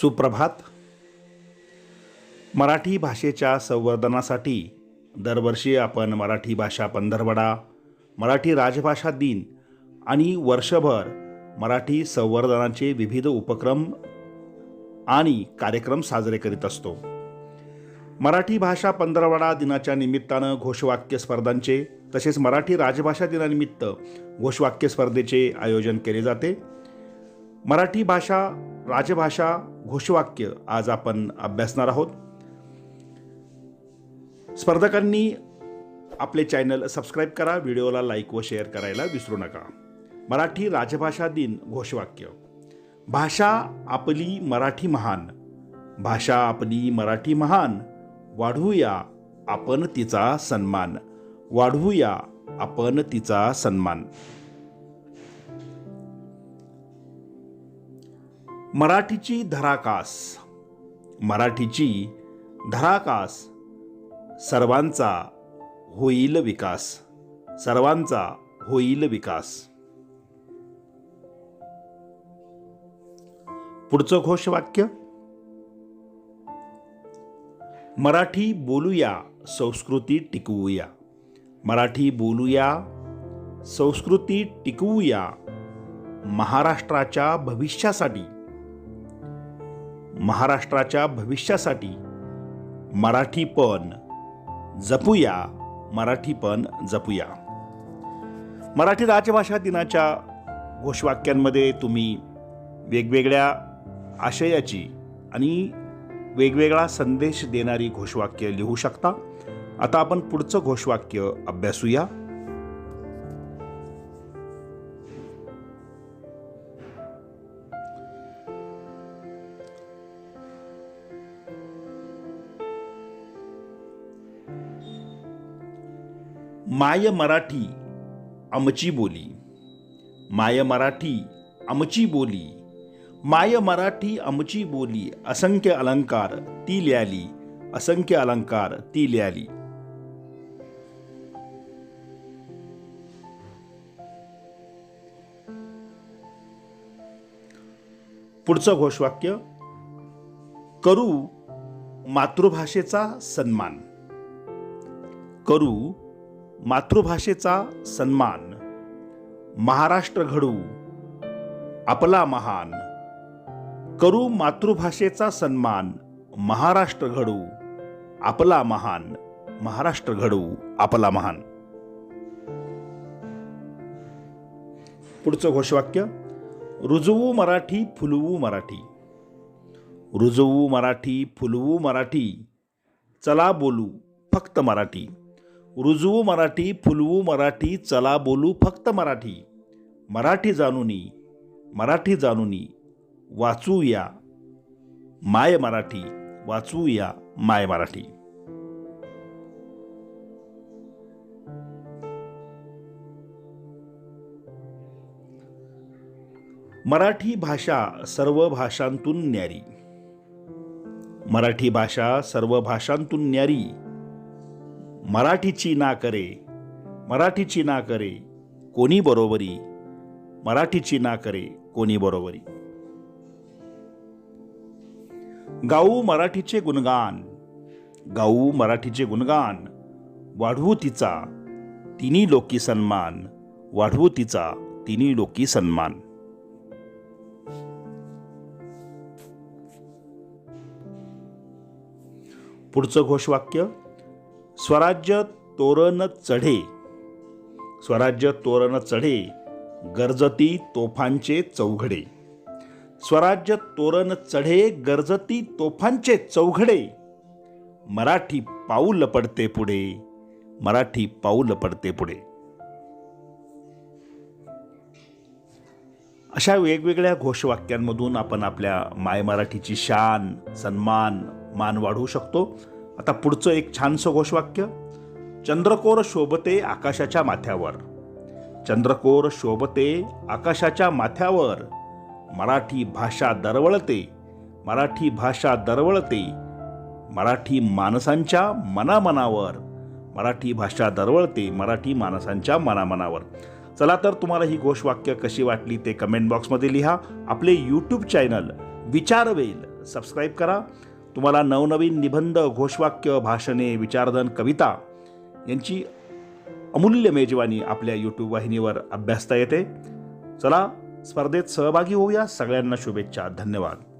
सुप्रभात. मराठी भाषेच्या संवर्धनासाठी दरवर्षी आपण मराठी भाषा पंधरवडा मराठी राजभाषा दिन आणि वर्षभर मराठी संवर्धनाचे विविध उपक्रम आणि कार्यक्रम साजरे करीत असतो. मराठी भाषा पंधरवडा दिनाच्या निमित्तानं घोषवाक्य स्पर्धांचे तसेच मराठी राजभाषा दिनानिमित्त घोषवाक्य स्पर्धेचे आयोजन केले जाते. मराठी भाषा राजभाषा घोषवाक्य आज आपण अभ्यासणार आहोत. स्पर्धकांनी आपले चॅनल सबस्क्राईब करा व्हिडिओला लाईक व शेअर करायला विसरू नका. मराठी राजभाषा दिन घोषवाक्य. भाषा आपली मराठी महान. भाषा आपली मराठी महान. वाढवूया आपण तिचा सन्मान. वाढवूया आपण तिचा सन्मान. मराठीची धराकास. मराठीची धराकास सर्वांचा होईल विकास. सर्वांचा होईल विकास. पुढचं घोषवाक्य? मराठी बोलूया संस्कृती टिकवूया. मराठी बोलूया संस्कृती टिकवूया महाराष्ट्राच्या भविष्यासाठी. महाराष्ट्राच्या भविष्यासाठी मराठीपण जपूया मराठीपण जपूया. मराठी राजभाषा दिनाच्या घोषवाक्यांमध्ये तुम्ही वेगवेगळ्या आशयाची आणि वेगवेगळा संदेश देणारी घोषवाक्य लिहू शकता. आता आपण पुढचं घोषवाक्य अभ्यासूया. माय मराठी आमची बोली. माय मराठी आमची बोली. माय मराठी आमची बोली. असंख्य अलंकार ती लियाली. असंख्य अलंकार ती लियाली. पुढचं घोषवाक्य करू मातृभाषेचा सन्मान. करू मातृभाषेचा सन्मान. महाराष्ट्र घडू आपला महान. करू मातृभाषेचा सन्मान महाराष्ट्र घडू आपला महान. महाराष्ट्र घडू आपला महान. पुढचं घोषवाक्य रुजवू मराठी फुलवू मराठी. रुजवू मराठी फुलवू मराठी. चला बोलू फक्त मराठी. रुजवू मराठी फुलवू मराठी चला बोलू फक्त मराठी. मराठी जाणूनी मराठी जाणूनी वाचूया. माय मराठी वाचूया माय मराठी. मराठी भाषा सर्व भाषांतून न्यारी. मराठी भाषा सर्व भाषांतून न्यारी. मराठीची ना करे मराठीची ना करे कोणी बरोबरी मराठीची ना करे कोणी बरोबरी. गाऊ मराठीचे गुणगान गाऊ मराठीचे गुणगान वाढवू तिचा तिन्ही लोकी सन्मान वाढवू तिचा तिन्ही लोकी सन्मान. पुढचं घोषवाक्य स्वराज्य तोरण चढे. स्वराज्य तोरण चढे गरजती तोफांचे चौघडे. स्वराज्य तोरण चढे गरजती तोफांचे चौघडे. मराठी पाऊल पडते पुढे मराठी पाऊल पडते पुढे. अशा वेगवेगळ्या घोषवाक्यांमधून आपण आपल्या माय मराठीची शान सन्मान मान वाढवू शकतो. आता पुढचं एक छानसं घोषवाक्य. चंद्रकोर शोभते आकाशाच्या माथ्यावर. चंद्रकोर शोभते आकाशाच्या माथ्यावर. मराठी भाषा दरवळते. मराठी भाषा दरवळते. मराठी माणसांच्या मनामनावर. मराठी भाषा दरवळते मराठी माणसांच्या मनामनावर. चला तर तुम्हाला ही घोषवाक्य कशी वाटली ते कमेंट बॉक्समध्ये लिहा. आपले यूट्यूब चॅनल विचारवेल. सबस्क्राईब करा. तुम्हाला नवनवीन निबंध घोषवाक्य भाषणे विचारधन कविता यांची अमूल्य मेजवानी आपल्या यूट्यूब वाहिनीवर अभ्यासता येते. चला स्पर्धेत सहभागी होऊया. सगळ्यांना शुभेच्छा. धन्यवाद.